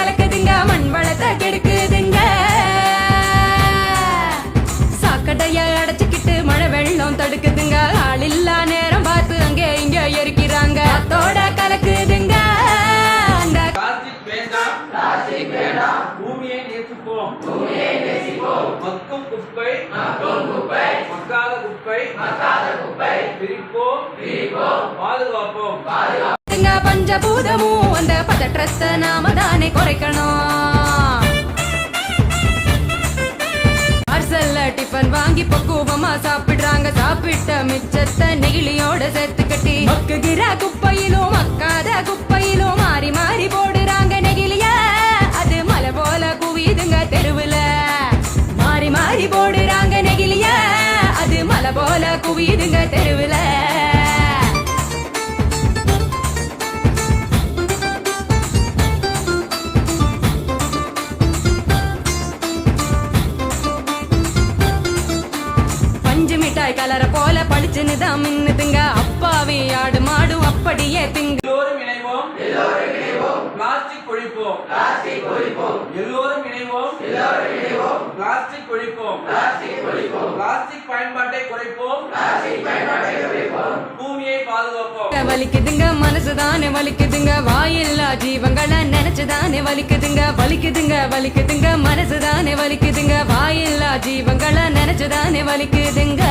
கலக்குதுங்க மண் வளத்தை கெடுக்குதுங்க. சாக்கடைய அடைச்சுக்கிட்டு மழை வெள்ளம் தடுக்குதுங்க. ஆளில்லா நேரம் பார்த்து அங்க இங்க எரிக்கிறாங்க. அத்தோட கலக்குதுங்க. அந்த பிளாஸ்டிக் வேண்டாம். பிளாஸ்டிக் வேண்டாம். பூமியை நேசிப்போம். பூமியை நேசிப்போம். மக்கும் குப்பை. மக்காத குப்பை. பிரிப்போம் பாதுகாப்போம். பஞ்சபூதமும் அந்த பதற்றத்தை நாம தானே குறைக்கணும். பார்சல்ல டிஃபன் வாங்கி பக்குவமா சாப்பிடுறாங்க. சாப்பிட்ட மிச்சத்தை நெகிழியோட சேர்த்து கட்டி மக்குகிற குப்பையிலும் மக்காத குப்பையிலும் மாறி மாறி போடுறாங்க நெகிழிய. அது மலை போல குவியுதுங்க தெருவுல. மாறி மாறி போடுறாங்க நெகிழிய. அது மலை போல குவியுதுங்க தெருவுல. மிட்டாய் கலர போல பளிச்சுன்னு தான் மின்னுதுங்க அப்பாவி ஆடு மாடும் அப்படியே திங்க. எல்லோரும் இணைவோம். எல்லோரும் இணைவோம். பிளாஸ்டிக் ஒழிப்போம். பிளாஸ்டிக் ஒழிப்போம். எல்லோரும் இணைவோம். எல்லோரும் இணைவோம். பிளாஸ்டிக் ஒழிப்போம். பிளாஸ்டிக் ஒழிப்போம். பிளாஸ்டிக் பயன்பாட்டை குறைப்போம். பிளாஸ்டிக் பயன்பாட்டை குறைப்போம். பூமியை பாதுகாப்போம். வலிக்குதுங்க மனசுதானே வலிக்குதுங்க. வாயில்லா ஜீவங்களை நினைச்சுதானே வலிக்குதுங்க. வலிக்குதுங்க வலிக்குதுங்க மனசுதானே வலிக்குதுங்க. வாயில்லா ஜீவங்களை நினைச்சுதானே வலிக்குதுங்க.